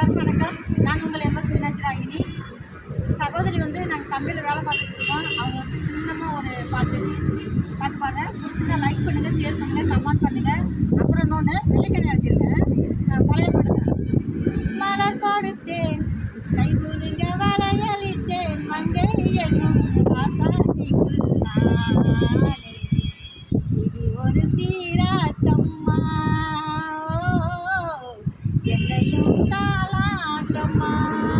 எல்லாருக்கும் வணக்கம். நான் உங்கள் எம்எஸ் மீனாட்சி ராகினி. சகோதரி வந்து நாங்கள் கம்பெனியில் வேலை பார்த்துட்டு இருக்கோம். அவங்க வந்து சின்னமாக ஒரு பாட்டு பாட்டு பாடுறேன். பிடிச்சிருந்தா லைக் பண்ணுங்கள் ஷேர் பண்ணுங்கள் கமெண்ட் பண்ணுங்கள் அப்புறம் இன்னொன்று வெள்ளிக்கணி அழைச்சிருக்கேன் பழைய பாடுங்க மலர் கொடுத்தேன் கை குலுங்க வளையளித்தேன் மங்கை என்னும் ஆசாதிக்கு நான்.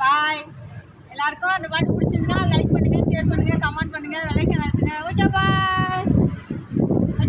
பாய் எல்லாருக்கும் அந்த பாட்டு பிடிச்சிருந்தா லைக் பண்ணுங்க ஷேர் பண்ணுங்க கமெண்ட் பண்ணுங்க விலைக்கு நடத்துங்க ஓகே பாய்